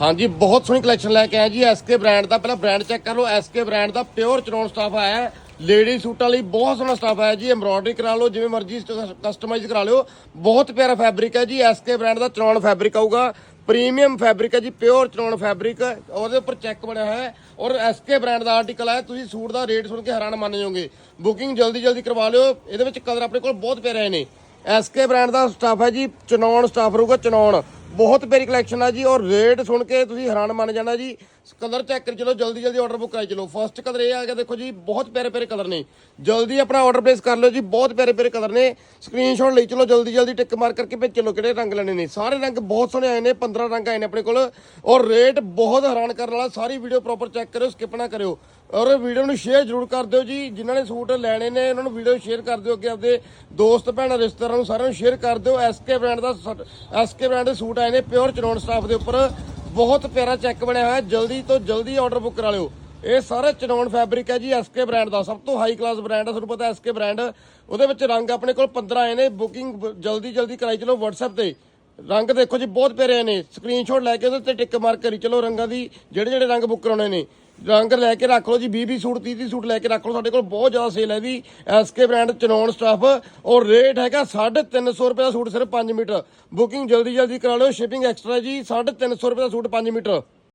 ਹਾਂਜੀ, ਬਹੁਤ ਸੋਹਣੀ ਕਲੈਕਸ਼ਨ ਲੈ ਕੇ ਆਇਆ ਜੀ ਐਸਕੇ ਬ੍ਰਾਂਡ ਦਾ। ਪਹਿਲਾਂ ਬ੍ਰਾਂਡ ਚੈੱਕ ਕਰ ਲਓ ਐਸਕੇ ਬ੍ਰਾਂਡ ਦਾ ਪਿਓਰ ਚਨੌਨ ਸਟਾਫ ਆਇਆ ਹੈ। ਲੇਡੀ ਸੂਟਾਂ ਲਈ ਬਹੁਤ ਸੋਹਣਾ ਸਟਾਫ ਆਇਆ ਜੀ ਐਮਬ੍ਰੋਇਡਰੀ ਕਰਾ ਲਓ, ਜਿਵੇਂ ਮਰਜ਼ੀ ਕਸਟਮਾਈਜ਼ ਕਰਾ ਲਿਓ। ਬਹੁਤ ਪਿਆਰਾ ਫੈਬਰਿਕ ਹੈ ਜੀ ਐਸਕੇ ਬ੍ਰਾਂਡ ਦਾ ਚਨੌਨ ਫੈਬਰਿਕ ਆਊਗਾ। ਪ੍ਰੀਮੀਅਮ ਫੈਬਰਿਕ ਹੈ ਜੀ ਪਿਓਰ ਚਨੌਨ ਫੈਬਰਿਕ ਉਹਦੇ ਉੱਪਰ ਚੈੱਕ ਬਣਿਆ ਹੋਇਆ ਹੈ। ਔਰ ਐਸਕੇ ਬ੍ਰਾਂਡ ਦਾ ਆਰਟੀਕਲ ਹੈ ਤੁਸੀਂ ਸੂਟ ਦਾ ਰੇਟ ਸੁਣ ਕੇ ਹੈਰਾਨ ਮੰਨ ਜਾਓਗੇ। ਬੁਕਿੰਗ ਜਲਦੀ ਜਲਦੀ ਕਰਵਾ ਲਿਓ। ਇਹਦੇ ਵਿੱਚ ਕਲਰ ਆਪਣੇ ਕੋਲ ਬਹੁਤ ਪਿਆਰੇ ਆਏ ਨੇ। ਐਸਕੇ ਬ੍ਰਾਂਡ ਦਾ ਸਟਾਫ ਹੈ ਜੀ ਚਨੌਨ ਸਟਾਫ ਰਹੂਗਾ ਚਨੌਨ ਬਹੁਤ ਪਿਆਰੀ ਕਲੈਕਸ਼ਨ ਆ ਜੀ, ਔਰ ਰੇਟ ਸੁਣ ਕੇ ਤੁਸੀਂ ਹੈਰਾਨ ਮੰਨ ਜਾਣਾ ਜੀ। ਕਲਰ ਚੈੱਕ ਕਰ ਚਲੋ, ਜਲਦੀ ਜਲਦੀ ਆਰਡਰ ਬੁੱਕ ਕਰਾਈ ਚਲੋ। ਫਰਸਟ ਕਲਰ ਇਹ ਆ ਗਿਆ, ਦੇਖੋ ਜੀ, ਬਹੁਤ ਪਿਆਰੇ ਪਿਆਰੇ ਕਲਰ ਨੇ। ਜਲਦੀ ਆਪਣਾ ਆਰਡਰ ਪਲੇਸ ਕਰ ਲਓ ਜੀ, ਬਹੁਤ ਪਿਆਰੇ ਪਿਆਰੇ ਕਲਰ ਨੇ। ਸਕਰੀਨਸ਼ਾਟ ਲਈ ਚਲੋ, ਜਲਦੀ ਜਲਦੀ ਟਿਕ ਮਾਰ ਕਰਕੇ ਭੇਜ ਚਲੋ, ਕਿਹੜੇ ਰੰਗ ਲੈਣੇ ਨੇ? ਸਾਰੇ ਰੰਗ ਬਹੁਤ ਸੋਹਣੇ ਆਏ ਨੇ 15 ਰੰਗ ਆਏ ਨੇ ਆਪਣੇ ਕੋਲ। ਔਰ ਰੇਟ ਬਹੁਤ ਹੈਰਾਨ ਕਰਨ ਵਾਲਾ, ਸਾਰੀ ਵੀਡੀਓ ਪ੍ਰੋਪਰ ਚੈੱਕ ਕਰਿਓ ਸਕਿਪ ਨਾ ਕਰਿਓ। ਔਰ ਵੀਡੀਓ ਨੂੰ ਸ਼ੇਅਰ ਜ਼ਰੂਰ ਕਰ ਦਿਓ ਜੀ। ਜਿਨ੍ਹਾਂ ਨੇ ਸੂਟ ਲੈਣੇ ਨੇ, ਉਹਨਾਂ ਨੂੰ ਵੀਡੀਓ ਸ਼ੇਅਰ ਕਰ ਦਿਓ ਅੱਗੇ ਆਪਦੇ ਦੋਸਤ, ਭੈਣਾਂ, ਰਿਸ਼ਤੇਦਾਰਾਂ ਨੂੰ ਸਾਰਿਆਂ ਨੂੰ ਸ਼ੇਅਰ ਕਰ ਦਿਓ। ਐਸਕੇ ਬ੍ਰਾਂਡ ਦਾ ਐਸਕੇ ਬ੍ਰਾਂਡ ਦੇ ਸੂਟ ਆਏ ਨੇ ਪਿਓਰ ਚਨੌਨ ਸਟਾਫ ਦੇ ਉੱਪਰ। ਬਹੁਤ ਪਿਆਰਾ ਚੈੱਕ ਬਣਿਆ ਹੋਇਆ। ਜਲਦੀ ਤੋਂ ਜਲਦੀ ਆਰਡਰ ਬੁੱਕ ਕਰਾ ਲਿਓ। ਇਹ ਸਾਰਾ ਚਨੌਨ ਫੈਬਰਿਕ ਹੈ ਜੀ ਐਸਕੇ ਬ੍ਰਾਂਡ ਦਾ। ਸਭ ਤੋਂ ਹਾਈ ਕਲਾਸ ਬ੍ਰਾਂਡ ਹੈ, ਤੁਹਾਨੂੰ ਪਤਾ ਐਸਕੇ ਬ੍ਰਾਂਡ ਉਹਦੇ ਵਿੱਚ ਰੰਗ ਆਪਣੇ ਕੋਲ 15 ਆਏ ਨੇ। ਬੁਕਿੰਗ ਜਲਦੀ ਜਲਦੀ ਕਰਾਈ ਚਲੋ WhatsApp ਤੇ। ਰੰਗ ਦੇਖੋ ਜੀ, ਬਹੁਤ ਪਿਆਰੇ ਆਏ ਨੇ। ਸਕਰੀਨਸ਼ਾਟ ਲੈ ਕੇ ਉਹਦੇ ਤੇ ਟਿਕ ਮਾਰ ਕਰੀ। ਚਲੋ ਰੰਗਾਂ ਦੀ ਜਿਹੜੇ ਜਿਹੜੇ ਰੰਗ ਬੁੱਕ ਕਰਾਉਣੇ ਨੇ। ਰੰਗ ਲੈ ਕੇ ਰੱਖ ਲਓ ਜੀ 20 20 ਸੂਟ 30 30 ਸੂਟ ਲੈ ਕੇ ਰੱਖ ਲਓ। ਸਾਡੇ ਕੋਲ ਬਹੁਤ ਜ਼ਿਆਦਾ ਸੇਲ ਹੈ ਵੀ ਐਸਕੇ ਬ੍ਰਾਂਡ ਚਨੌਨ ਸਟਾਫ। ਔਰ ਰੇਟ ਹੈਗਾ 350 ਰੁਪਏ ਦਾ ਸੂਟ ਸਿਰਫ 5 ਮੀਟਰ। ਬੁਕਿੰਗ ਜਲਦੀ ਜਲਦੀ ਕਰਾ ਲਓ। ਸ਼ਿਪਿੰਗ ਐਕਸਟਰਾ ਜੀ 350 ਰੁਪਏ ਦਾ ਸੂਟ 5 ਮੀਟਰ।